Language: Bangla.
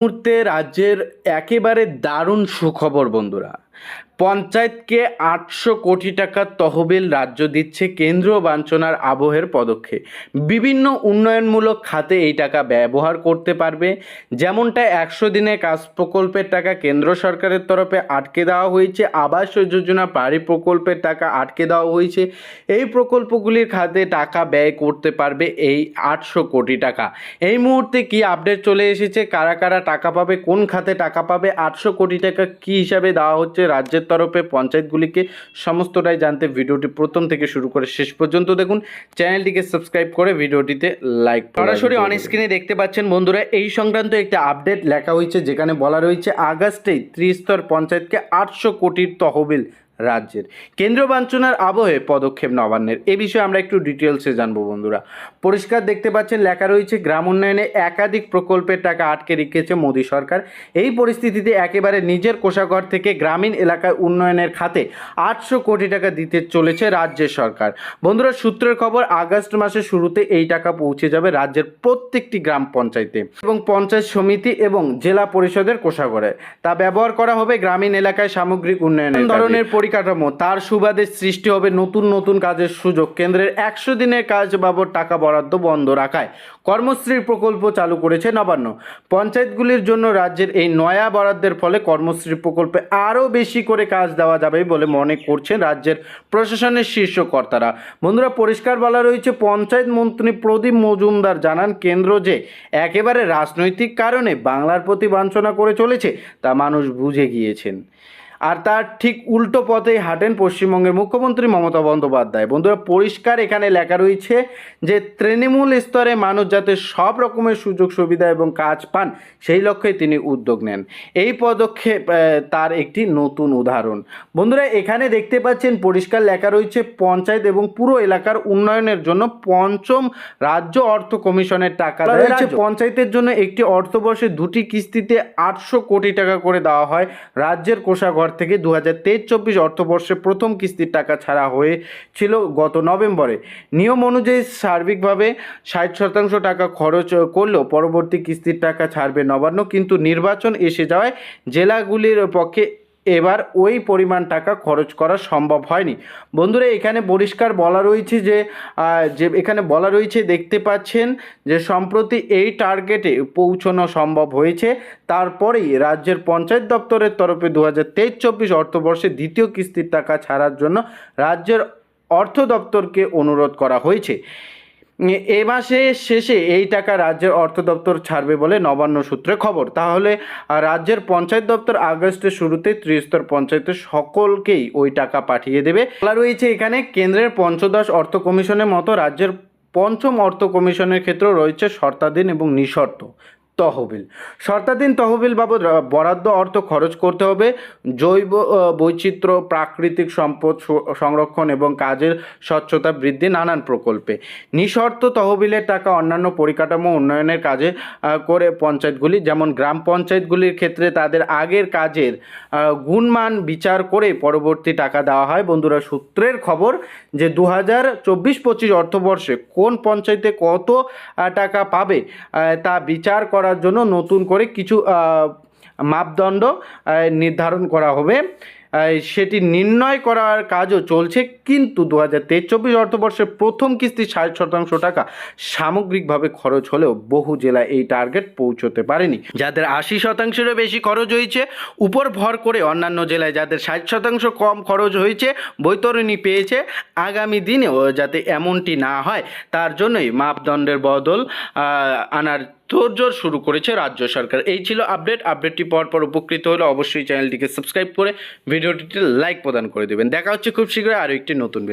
মুহূর্তে রাজ্যের একেবারে দারুণ সুখবর বন্ধুরা। পঞ্চায়েতকে আটশো কোটি টাকার তহবিল রাজ্য দিচ্ছে কেন্দ্রীয় বাঞ্ছনার আবহের পদক্ষেপ বিভিন্ন উন্নয়নমূলক খাতে এই টাকা ব্যবহার করতে পারবে। যেমনটা একশো দিনে কাজ প্রকল্পের টাকা কেন্দ্র সরকারের তরফে আটকে দেওয়া হয়েছে আবাস যোজনা বাড়ি প্রকল্পের টাকা আটকে দেওয়া হয়েছে। এই প্রকল্পগুলির খাতে টাকা ব্যয় করতে পারবে এই আটশো কোটি টাকা। এই মুহূর্তে কি আপডেট চলে এসেছে? কারা কারা টাকা পাবে? কোন খাতে টাকা পাবে? আটশো কোটি টাকা কি হিসাবে দেওয়া হচ্ছে? রাজ্যের তরফে পঞ্চায়েতগুলিকে সমস্তটাই জানতে ভিডিওটি প্রথম থেকে শুরু করে শেষ পর্যন্ত দেখুন। চ্যানেলটিকে সাবস্ক্রাইব করে ভিডিওটিতে লাইক সরাসরি অন স্ক্রিনে দেখতে পাচ্ছেন বন্ধুরা এই সংক্রান্ত একটি আপডেট লেখা হয়েছে যেখানে বলা রয়েছে আগস্টেই ত্রিস্তর পঞ্চায়েতকে আটশো কোটির তহবিল রাজ্যের। কেন্দ্রীয় বাঞ্ছনার আবহে পদক্ষেপ নবান্নের। এ বিষয়ে আমরা একটু ডিটেলসে জানব বন্ধুরা। পরিষ্কার দেখতে পাচ্ছেন, লেখা রয়েছে, গ্রাম উন্নয়নে একাধিক প্রকল্পের টাকা আটকে রেখেছে মোদী সরকার। এই পরিস্থিতিতে একেবারে নিজের কোষাগার থেকে গ্রামীণ এলাকায় উন্নয়নের খাতে আটশো কোটি টাকা দিতে চলেছে রাজ্যের সরকার। বন্ধুরা, সূত্রের খবর, আগস্ট মাসের শুরুতে এই টাকা পৌঁছে যাবে রাজ্যের প্রত্যেকটি গ্রাম পঞ্চায়েতে এবং পঞ্চায়েত সমিতি এবং জেলা পরিষদের কোষাগারে। তা ব্যবহার করা হবে গ্রামীণ এলাকায় সামগ্রিক উন্নয়নের ধরনের পরিকাঠামো, তার সুবাদে সৃষ্টি হবে নতুন নতুন কাজের সুযোগ। কেন্দ্রের একশো দিনের কাজ বাবদ টাকা বরাদ্দ বন্ধ রাখায় কর্মশ্রী প্রকল্প চালু করেছে নবান্ন। পঞ্চায়েতগুলির জন্য রাজ্যের এই নয়া বরাদ্দের ফলে কর্মশ্রী প্রকল্পে আরও বেশি করে কাজ দেওয়া যাবে বলে মনে করছেন রাজ্যের প্রশাসনের শীর্ষ কর্তারা। বন্ধুরা, পরিষ্কার বলা রয়েছে, পঞ্চায়েত মন্ত্রী প্রদীপ মজুমদার জানান, কেন্দ্র যে একেবারে রাজনৈতিক কারণে বাংলার প্রতি বাঞ্ছনা করে চলেছে, তা মানুষ বুঝে গিয়েছেন। আর তার ঠিক উল্টো পথেই হাঁটেন পশ্চিমবঙ্গের মুখ্যমন্ত্রী মমতা বন্দ্যোপাধ্যায়। বন্ধুরা পরিষ্কার এখানে লেখা রয়েছে যে তৃণমূল স্তরে মানুষ যাতে সব রকমের সুযোগ সুবিধা এবং কাজ পান সেই লক্ষ্যে তিনি উদ্যোগ নেন। এই পদক্ষেপ তার একটি নতুন উদাহরণ। বন্ধুরা এখানে দেখতে পাচ্ছেন পরিষ্কার লেখা রয়েছে পঞ্চায়েত এবং পুরো এলাকার উন্নয়নের জন্য পঞ্চম রাজ্য অর্থ কমিশনের টাকা দেওয়া রয়েছে পঞ্চায়েতের জন্য একটি অর্থবর্ষে দুটি কিস্তিতে আটশো কোটি টাকা করে দেওয়া হয়। রাজ্যের কোষাঘর থেকে দু হাজার তেইশ চব্বিশ অর্থবর্ষে প্রথম কিস্তির টাকা ছাড়া হয়েছিল গত নভেম্বরে। নিয়ম অনুযায়ী সার্বিকভাবে ষাট শতাংশ টাকা খরচ করলেও পরবর্তী কিস্তির টাকা ছাড়বে নবান্ন, কিন্তু নির্বাচন এসে যাওয়ায় জেলাগুলির পক্ষে এবার ওই পরিমাণ টাকা খরচ করা সম্ভব হয়নি। বন্ধুরা, এখানে পরিষ্কার বলা রয়েছে যে যে এখানে বলা রয়েছে, দেখতে পাচ্ছেন যে সম্প্রতি এই টার্গেটে পৌঁছানো সম্ভব হয়েছে। তারপরেই রাজ্যের পঞ্চায়েত দপ্তরের তরফে দু হাজার তেইশ চব্বিশ অর্থবর্ষে দ্বিতীয় কিস্তির টাকা ছাড়ার জন্য রাজ্যের অর্থ দপ্তরকে অনুরোধ করা হয়েছে। এ মাসে শেষে এই টাকা রাজ্যের অর্থ দপ্তর ছাড়বে বলে নবান্ন সূত্রে খবর। তাহলে রাজ্যের পঞ্চায়েত দপ্তর আগস্টের শুরুতে ত্রিস্তর পঞ্চায়েতের সকলকেই ওই টাকা পাঠিয়ে দেবে। বলা রয়েছে এখানে, কেন্দ্রের পঞ্চদশ অর্থ কমিশনের মতো, রাজ্যের পঞ্চম অর্থ কমিশনের ক্ষেত্রেও রয়েছে শর্তাধীন এবং নিঃশর্ত। তহবিল। শর্তাধীন তহবিল বাবদ বরাদ্দ অর্থ খরচ করতে হবে। জৈব বৈচিত্র্য, প্রাকৃতিক সম্পদ সংরক্ষণ এবং কাজের স্বচ্ছতা বৃদ্ধি নানান প্রকল্পে। নিঃশর্ত তহবিলের টাকা অন্যান্য পরিকাঠামো উন্নয়নের কাজে করে পঞ্চায়েতগুলি, যেমন গ্রাম পঞ্চায়েতগুলির ক্ষেত্রে তাদের আগের কাজের গুণমান বিচার করে পরবর্তী টাকা দেওয়া হয়। বন্ধুরা, সূত্রের খবর যে দু হাজার চব্বিশ পঁচিশ অর্থবর্ষে কোন পঞ্চায়েতে কত টাকা পাবে তা বিচার করার জন্য নতুন করে কিছু মাপদণ্ড নির্ধারণ করা হবে। সেটি নির্ণয় করার কাজও চলছে, কিন্তু দু হাজার তেইশ চব্বিশ অর্থবর্ষের প্রথম কিস্তি ষাট শতাংশ টাকা সামগ্রিকভাবে খরচ হলেও বহু জেলায় এই টার্গেট পৌঁছতে পারেনি। যাদের আশি শতাংশেরও বেশি খরচ হয়েছে, উপর ভর করে অন্যান্য জেলায় যাদের ষাট শতাংশ কম খরচ হয়েছে, বৈতরণী পেয়েছে। আগামী দিনেও যাতে এমনটি না হয়, তার জন্যই মাপদণ্ডের বদল আনার তোড়জোড় শুরু করেছে রাজ্য সরকার। এই ছিল আপডেট। আপডেটটি পাওয়ার পর উপকৃত হলে অবশ্যই চ্যানেলটিকে সাবস্ক্রাইব করে ভিডিওটিতে লাইক প্রদান করে দেবেন। দেখা হচ্ছে খুব শীঘ্রই আরও একটি নতুন